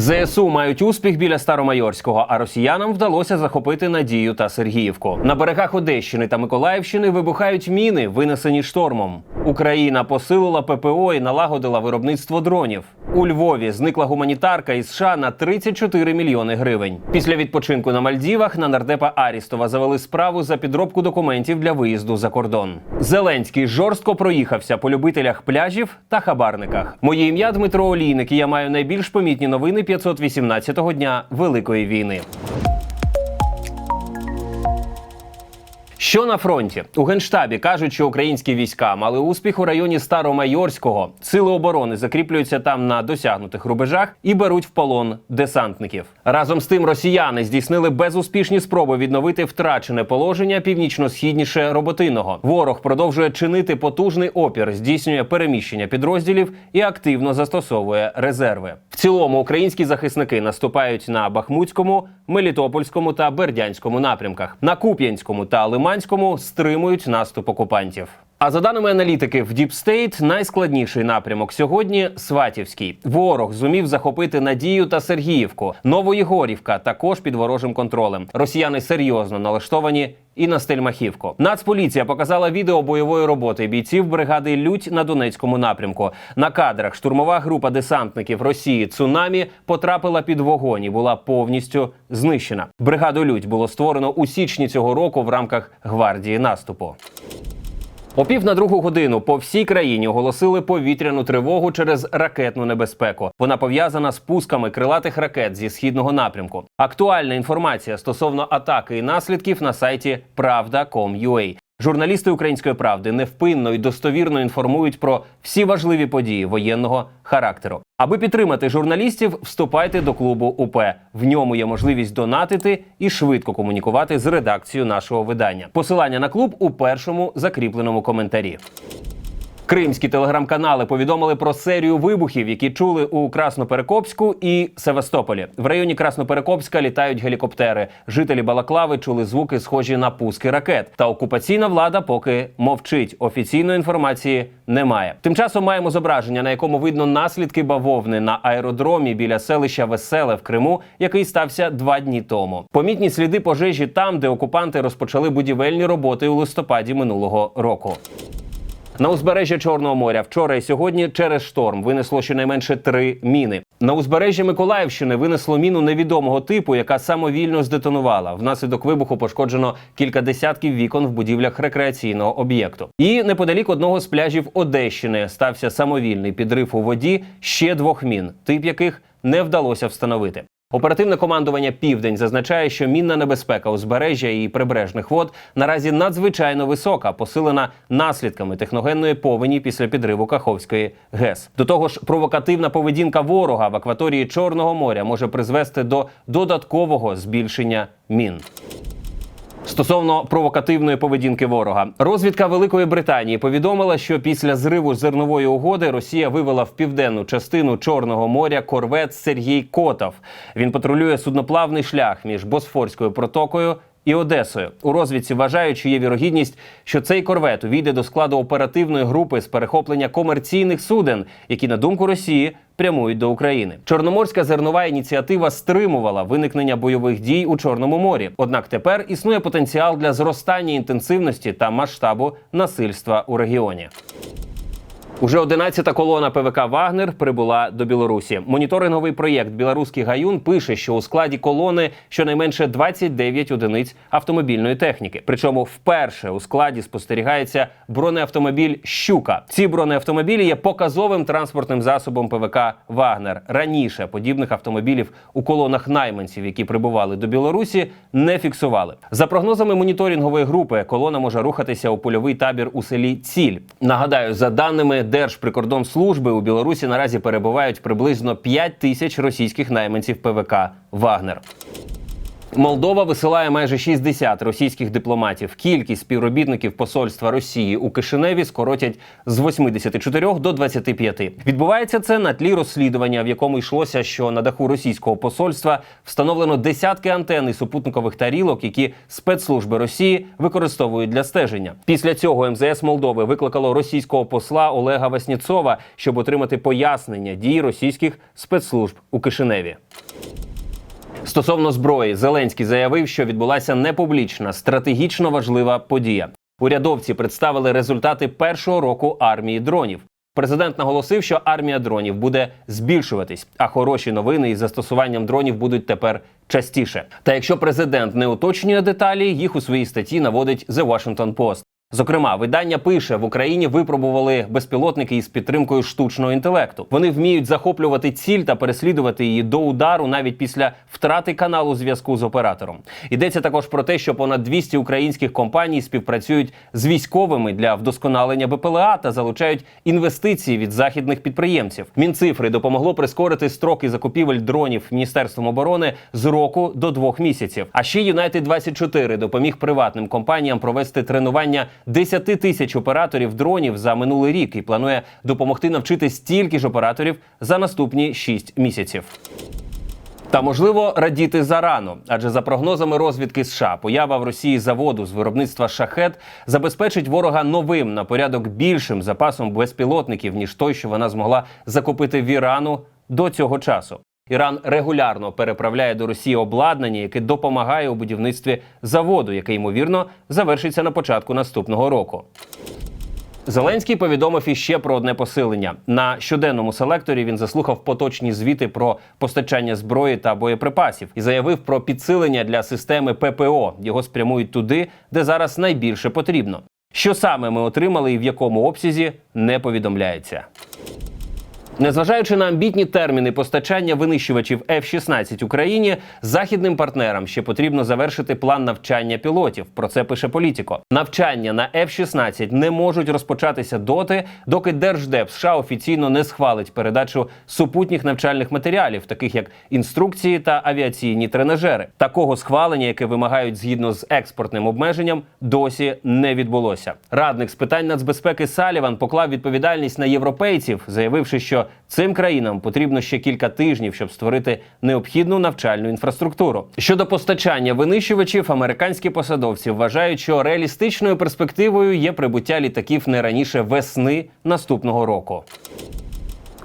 ЗСУ мають успіх біля Старомайорського, а росіянам вдалося захопити Надію та Сергіївку. На берегах Одещини та Миколаївщини вибухають міни, винесені штормом. Україна посилила ППО і налагодила виробництво дронів. У Львові зникла гуманітарка із США на 34 мільйони гривень. Після відпочинку на Мальдівах на нардепа Арістова завели справу за підробку документів для виїзду за кордон. Зеленський жорстко проїхався по любителях пляжів та хабарниках. Моє ім'я Дмитро Олійник. і Я маю найбільш помітні новини 518-го дня Великої війни. Що на фронті у генштабі кажуть, що українські війська мали успіх у районі Старомайорського. Сили оборони закріплюються там на досягнутих рубежах і беруть в полон десантників. Разом з тим, росіяни здійснили безуспішні спроби відновити втрачене положення північно-східніше роботиного. Ворог продовжує чинити потужний опір, здійснює переміщення підрозділів і активно застосовує резерви. В цілому українські захисники наступають на Бахмутському, Мелітопольському та Бердянському напрямках. На Куп'янському та Лиманському стримують наступ окупантів. А за даними аналітиків Deep State, найскладніший напрямок сьогодні Сватівський. Ворог зумів захопити Надію та Сергіївку. Новоєгорівка також під ворожим контролем. Росіяни серйозно налаштовані і на Стельмахівку. Нацполіція показала відео бойової роботи бійців бригади Лють на Донецькому напрямку. На кадрах штурмова група десантників Росії Цунамі потрапила під вогонь і була повністю знищена. Бригаду Лють було створено у січні цього року в рамках гвардії наступу. О пів на другу годину по всій країні оголосили повітряну тривогу через ракетну небезпеку. Вона пов'язана з пусками крилатих ракет зі східного напрямку. Актуальна інформація стосовно атаки і наслідків на сайті Правда.com.ua. Журналісти української правди невпинно і достовірно інформують про всі важливі події воєнного характеру. Аби підтримати журналістів, вступайте до клубу УП. В ньому є можливість донатити і швидко комунікувати з редакцією нашого видання. Посилання на клуб у першому закріпленому коментарі. Кримські телеграм-канали повідомили про серію вибухів, які чули у Красноперекопську і Севастополі. В районі Красноперекопська літають гелікоптери. Жителі Балаклави чули звуки, схожі на пуски ракет. Та окупаційна влада поки мовчить. Офіційної інформації немає. Тим часом маємо зображення, на якому видно наслідки бавовни на аеродромі біля селища Веселе в Криму, який стався два дні тому. Помітні сліди пожежі там, де окупанти розпочали будівельні роботи у листопаді минулого року. На узбережжя Чорного моря вчора і сьогодні через шторм винесло щонайменше три міни. На узбережжі Миколаївщини винесло міну невідомого типу, яка самовільно здетонувала. Внаслідок вибуху пошкоджено кілька десятків вікон в будівлях рекреаційного об'єкту. І неподалік одного з пляжів Одещини стався самовільний підрив у воді ще двох мін, тип яких не вдалося встановити. Оперативне командування Південь зазначає, що мінна небезпека узбережжя і прибережних вод наразі надзвичайно висока, посилена наслідками техногенної повені після підриву Каховської ГЕС. До того ж, провокативна поведінка ворога в акваторії Чорного моря може призвести до додаткового збільшення мін. Стосовно провокативної поведінки ворога, розвідка Великої Британії повідомила, що після зриву зернової угоди Росія вивела в південну частину Чорного моря корвет Сергій Котов. Він патрулює судноплавний шлях між Босфорською протокою. І Одесою у розвідці вважають, що є вірогідність, що цей корвет увійде до складу оперативної групи з перехоплення комерційних суден, які на думку Росії прямують до України. Чорноморська зернова ініціатива стримувала виникнення бойових дій у Чорному морі. Однак тепер існує потенціал для зростання інтенсивності та масштабу насильства у регіоні. Уже 11-та колона ПВК Вагнер прибула до Білорусі. Моніторинговий проєкт Білоруський гаюн пише, що у складі колони щонайменше 29 одиниць автомобільної техніки. Причому вперше у складі спостерігається бронеавтомобіль Щука. Ці бронеавтомобілі є показовим транспортним засобом ПВК Вагнер. Раніше подібних автомобілів у колонах найманців, які прибували до Білорусі, не фіксували. За прогнозами моніторингової групи, колона може рухатися у польовий табір у селі Ціль. Нагадаю, за даними Держприкордонслужби у Білорусі наразі перебувають приблизно 5 тисяч російських найманців ПВК Вагнер. Молдова висилає майже 60 російських дипломатів. Кількість співробітників посольства Росії у Кишиневі скоротять з 84 до 25. Відбувається це на тлі розслідування, в якому йшлося, що на даху російського посольства встановлено десятки антенн і супутникових тарілок, які спецслужби Росії використовують для стеження. Після цього МЗС Молдови викликало російського посла Олега Васніцова, щоб отримати пояснення дій російських спецслужб у Кишиневі. Стосовно зброї, Зеленський заявив, що відбулася непублічна, стратегічно важлива подія. Урядовці представили результати першого року армії дронів. Президент наголосив, що армія дронів буде збільшуватись, а хороші новини із застосуванням дронів будуть тепер частіше. Та якщо президент не уточнює деталі, їх у своїй статті наводить The Washington Post. Зокрема, видання пише в Україні випробували безпілотники із підтримкою штучного інтелекту. Вони вміють захоплювати ціль та переслідувати її до удару навіть після втрати каналу зв'язку з оператором. Йдеться також про те, що понад 200 українських компаній співпрацюють з військовими для вдосконалення БПЛА та залучають інвестиції від західних підприємців. Мінцифри допомогло прискорити строки закупівель дронів Міністерством оборони з року до двох місяців. А ще United 24 допоміг приватним компаніям провести тренування 10 тисяч операторів дронів за минулий рік і планує допомогти навчити стільки ж операторів за наступні 6 місяців. Та можливо радіти зарано, адже за прогнозами розвідки США, поява в Росії заводу з виробництва шахет забезпечить ворога новим на порядок більшим запасом безпілотників ніж той, що вона змогла закупити в Ірану до цього часу. Іран регулярно переправляє до Росії обладнання, яке допомагає у будівництві заводу, який ймовірно завершиться на початку наступного року. Зеленський повідомив іще про одне посилення. На щоденному селекторі він заслухав поточні звіти про постачання зброї та боєприпасів і заявив про підсилення для системи ППО. Його спрямують туди, де зараз найбільше потрібно. Що саме ми отримали і в якому обсязі не повідомляється. Незважаючи на амбітні терміни постачання винищувачів F-16 Україні, західним партнерам ще потрібно завершити план навчання пілотів. Про це пише Політіко. Навчання на F-16 не можуть розпочатися доти, доки Держдеп США офіційно не схвалить передачу супутніх навчальних матеріалів, таких як інструкції та авіаційні тренажери. Такого схвалення, яке вимагають згідно з експортним обмеженням, досі не відбулося. Радник з питань нацбезпеки Саліван поклав відповідальність на європейців, заявивши, що цим країнам потрібно ще кілька тижнів, щоб створити необхідну навчальну інфраструктуру. Щодо постачання винищувачів, американські посадовці вважають, що реалістичною перспективою є прибуття літаків не раніше весни наступного року.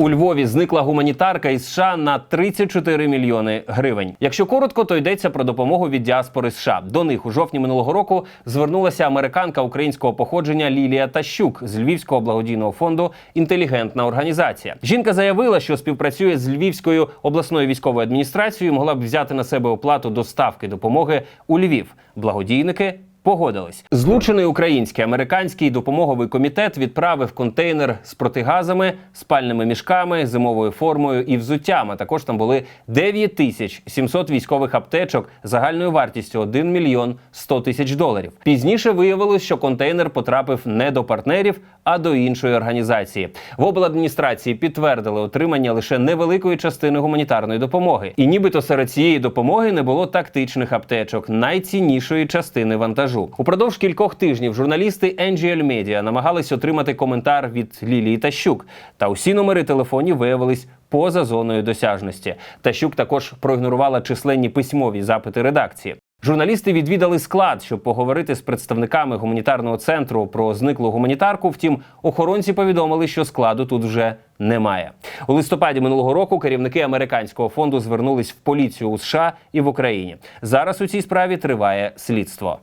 У Львові зникла гуманітарка із США на 34 мільйони гривень. Якщо коротко, то йдеться про допомогу від діаспори США. До них у жовтні минулого року звернулася американка українського походження Лілія Тащук з Львівського благодійного фонду Інтелігентна організація. Жінка заявила, що співпрацює з Львівською обласною військовою адміністрацією, і могла б взяти на себе оплату доставки допомоги у Львів. Благодійники Погодились. Злучений український американський допомоговий комітет відправив контейнер з протигазами, спальними мішками, зимовою формою і взуттям. А також там були 9 тисяч 700 військових аптечок загальною вартістю 1 мільйон 100 тисяч доларів. Пізніше виявилось, що контейнер потрапив не до партнерів, а до іншої організації. В обладміністрації підтвердили отримання лише невеликої частини гуманітарної допомоги. І нібито серед цієї допомоги не було тактичних аптечок, найціннішої частини вантажу. Упродовж кількох тижнів журналісти NGL Media намагались отримати коментар від Лілії Тащук. Та усі номери телефонів виявились поза зоною досяжності. Тащук також проігнорувала численні письмові запити редакції. Журналісти відвідали склад, щоб поговорити з представниками гуманітарного центру про зниклу гуманітарку. Втім, охоронці повідомили, що складу тут вже немає. У листопаді минулого року керівники американського фонду звернулись в поліцію у США і в Україні. Зараз у цій справі триває слідство.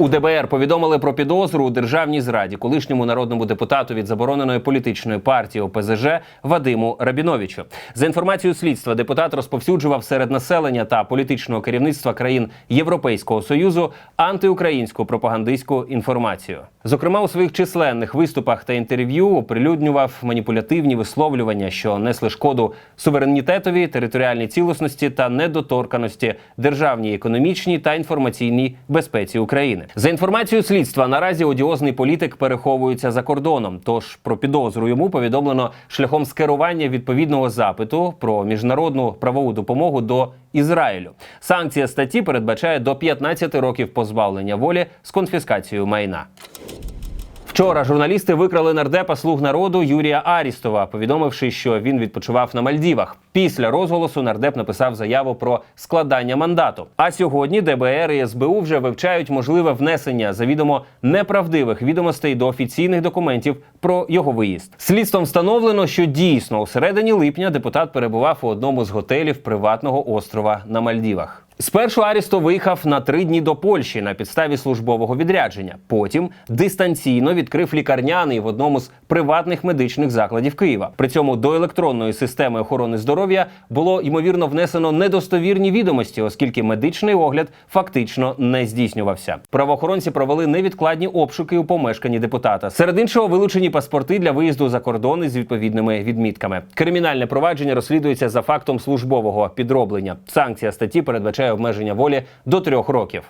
У ДБР повідомили про підозру у державній зраді колишньому народному депутату від забороненої політичної партії ОПЗЖ Вадиму Рабіновичу. За інформацією слідства, депутат розповсюджував серед населення та політичного керівництва країн Європейського союзу антиукраїнську пропагандистську інформацію. Зокрема, у своїх численних виступах та інтерв'ю оприлюднював маніпулятивні висловлювання, що несли шкоду суверенітетові, територіальній цілісності та недоторканості державній економічній та інформаційній безпеці України. За інформацією слідства, наразі одіозний політик переховується за кордоном. Тож про підозру йому повідомлено шляхом скерування відповідного запиту про міжнародну правову допомогу до Ізраїлю. Санкція статті передбачає до 15 років позбавлення волі з конфіскацією майна. Вчора журналісти викрали нардепа слуг народу Юрія Арістова, повідомивши, що він відпочивав на Мальдівах. Після розголосу нардеп написав заяву про складання мандату. А сьогодні ДБР і СБУ вже вивчають можливе внесення завідомо неправдивих відомостей до офіційних документів про його виїзд. Слідством встановлено, що дійсно у середині липня депутат перебував у одному з готелів приватного острова на Мальдівах. Спершу Арісто виїхав на три дні до Польщі на підставі службового відрядження. Потім дистанційно відкрив лікарняний в одному з приватних медичних закладів Києва. При цьому до електронної системи охорони здоров'я було ймовірно внесено недостовірні відомості, оскільки медичний огляд фактично не здійснювався. Правоохоронці провели невідкладні обшуки у помешканні депутата. Серед іншого вилучені паспорти для виїзду за кордон із відповідними відмітками. Кримінальне провадження розслідується за фактом службового підроблення. Санкція статті передбачає обмеження волі до трьох років.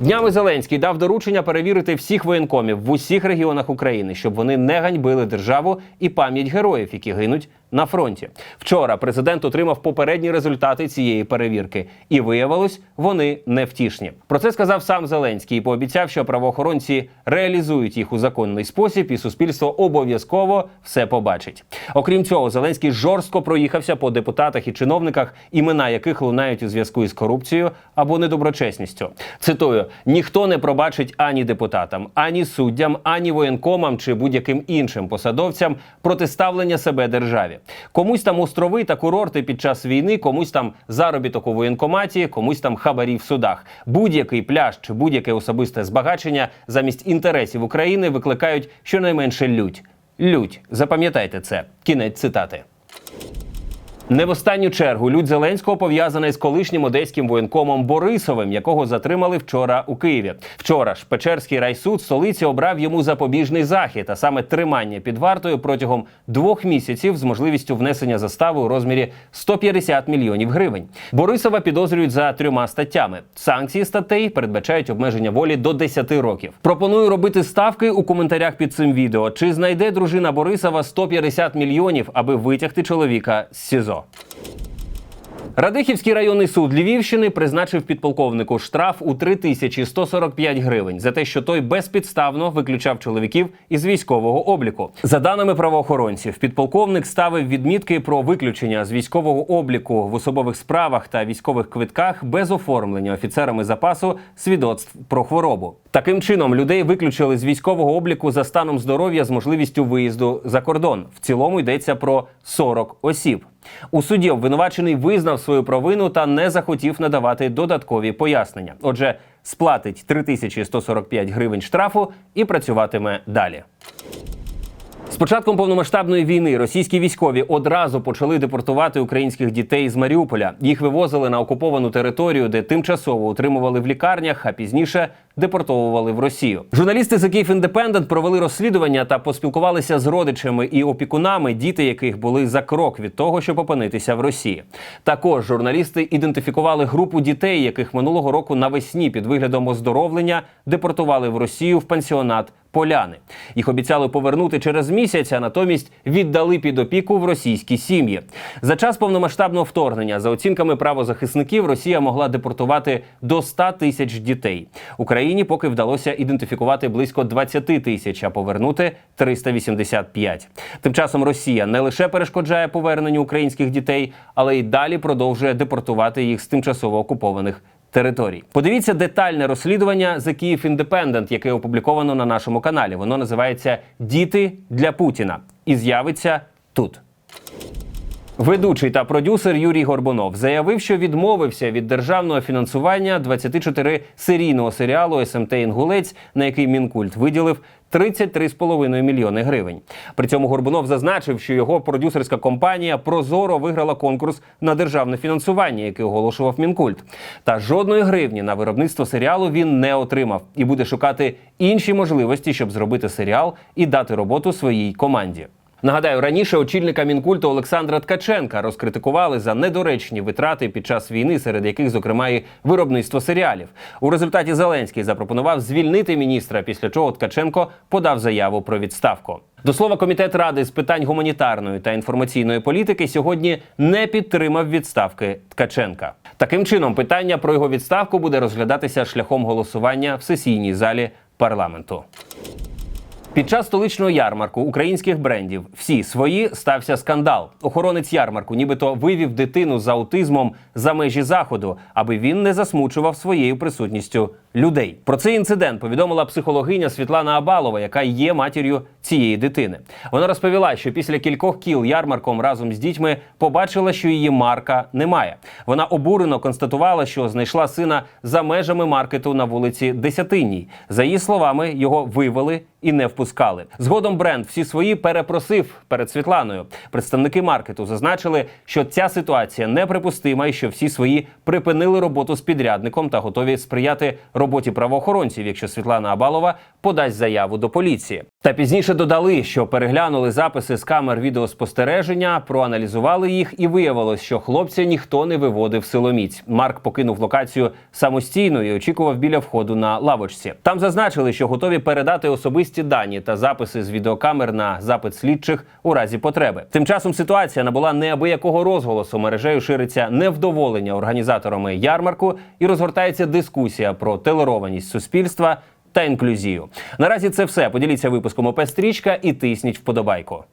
Днями Зеленський дав доручення перевірити всіх воєнкомів в усіх регіонах України, щоб вони не ганьбили державу і пам'ять героїв, які гинуть на фронті. Вчора президент отримав попередні результати цієї перевірки, і виявилось, вони невтішні. Про це сказав сам Зеленський і пообіцяв, що правоохоронці реалізують їх у законний спосіб, і суспільство обов'язково все побачить. Окрім цього, Зеленський жорстко проїхався по депутатах і чиновниках, імена яких лунають у зв'язку із корупцією або недоброчесністю. Цитую: ніхто не пробачить ані депутатам, ані суддям, ані воєнкомам чи будь-яким іншим посадовцям протиставлення себе державі. Комусь там острови та курорти під час війни, комусь там заробіток у воєнкоматі, комусь там хабарі в судах. Будь-який пляж чи будь-яке особисте збагачення замість інтересів України викликають щонайменше лють. Лють, запам'ятайте це. Кінець цитати. Не в останню чергу лють Зеленського пов'язана із колишнім одеським воєнкомом Борисовим, якого затримали вчора у Києві. Вчора ж Печерський райсуд столиці обрав йому запобіжний захід, а саме тримання під вартою протягом двох місяців з можливістю внесення застави у розмірі 150 мільйонів гривень. Борисова підозрюють за трьома статтями. Санкції статей передбачають обмеження волі до 10 років. Пропоную робити ставки у коментарях під цим відео. Чи знайде дружина Борисова 150 мільйонів, аби витягти чоловіка з СІЗО? Радихівський районний суд Львівщини призначив підполковнику штраф у 3145 гривень за те, що той безпідставно виключав чоловіків із військового обліку. За даними правоохоронців, підполковник ставив відмітки про виключення з військового обліку в особових справах та військових квитках без оформлення офіцерами запасу свідоцтв про хворобу. Таким чином людей виключили з військового обліку за станом здоров'я з можливістю виїзду за кордон. В цілому йдеться про 40 осіб. У суді обвинувачений визнав свою провину та не захотів надавати додаткові пояснення. Отже, сплатить 3145 гривень штрафу і працюватиме далі. З початком повномасштабної війни російські військові одразу почали депортувати українських дітей з Маріуполя. Їх вивозили на окуповану територію, де тимчасово утримували в лікарнях, а пізніше депортовували в Росію. Журналісти з Київ Індепендент провели розслідування та поспілкувалися з родичами і опікунами, діти яких були за крок від того, щоб опинитися в Росії. Також журналісти ідентифікували групу дітей, яких минулого року навесні під виглядом оздоровлення депортували в Росію в пансіонат. Поляни їх обіцяли повернути через місяць, а натомість віддали під опіку в російські сім'ї. За час повномасштабного вторгнення, за оцінками правозахисників, Росія могла депортувати до 100 тисяч дітей. Україні поки вдалося ідентифікувати близько 20 тисяч, а повернути 385. Тим часом Росія не лише перешкоджає поверненню українських дітей, але й далі продовжує депортувати їх з тимчасово окупованих територій. Подивіться детальне розслідування за Київ Індепендент, яке опубліковано на нашому каналі. Воно називається Діти для Путіна і з'явиться тут. Ведучий та продюсер Юрій Горбунов заявив, що відмовився від державного фінансування 24-серійного серіалу СМТ Інгулець, на який мінкульт виділив 33,5 мільйони гривень. При цьому Горбунов зазначив, що його продюсерська компанія прозоро виграла конкурс на державне фінансування, який оголошував мінкульт. Та жодної гривні на виробництво серіалу він не отримав і буде шукати інші можливості, щоб зробити серіал і дати роботу своїй команді. Нагадаю, раніше очільника мінкульту Олександра Ткаченка розкритикували за недоречні витрати під час війни, серед яких, зокрема, і виробництво серіалів. У результаті Зеленський запропонував звільнити міністра, після чого Ткаченко подав заяву про відставку. До слова, комітет ради з питань гуманітарної та інформаційної політики сьогодні не підтримав відставки Ткаченка. Таким чином, питання про його відставку буде розглядатися шляхом голосування в сесійній залі парламенту. Під час столичного ярмарку українських брендів всі свої стався скандал. Охоронець ярмарку, нібито вивів дитину з аутизмом за межі заходу, аби він не засмучував своєю присутністю людей. Про цей інцидент повідомила психологиня Світлана Абалова, яка є матір'ю цієї дитини. Вона розповіла, що після кількох кіл ярмарком разом з дітьми побачила, що її марка немає. Вона обурено констатувала, що знайшла сина за межами маркету на вулиці Десятинній. За її словами, його вивели і не впускали. Згодом бренд всі свої перепросив перед Світланою. Представники маркету зазначили, що ця ситуація неприпустима і що всі свої припинили роботу з підрядником та готові сприяти роботі правоохоронців, якщо Світлана Абалова подасть заяву до поліції. Та пізніше додали, що переглянули записи з камер відеоспостереження, проаналізували їх, і виявилось, що хлопця ніхто не виводив силоміць. Марк покинув локацію самостійно і очікував біля входу на лавочці. Там зазначили, що готові передати особисті дані та записи з відеокамер на запит слідчих у разі потреби. Тим часом ситуація набула неабиякого розголосу. Мережею шириться невдоволення організаторами ярмарку і розгортається дискусія про толерованість суспільства та інклюзію. Наразі це все. Поділіться випуском ОП Стрічка і тисніть вподобайку.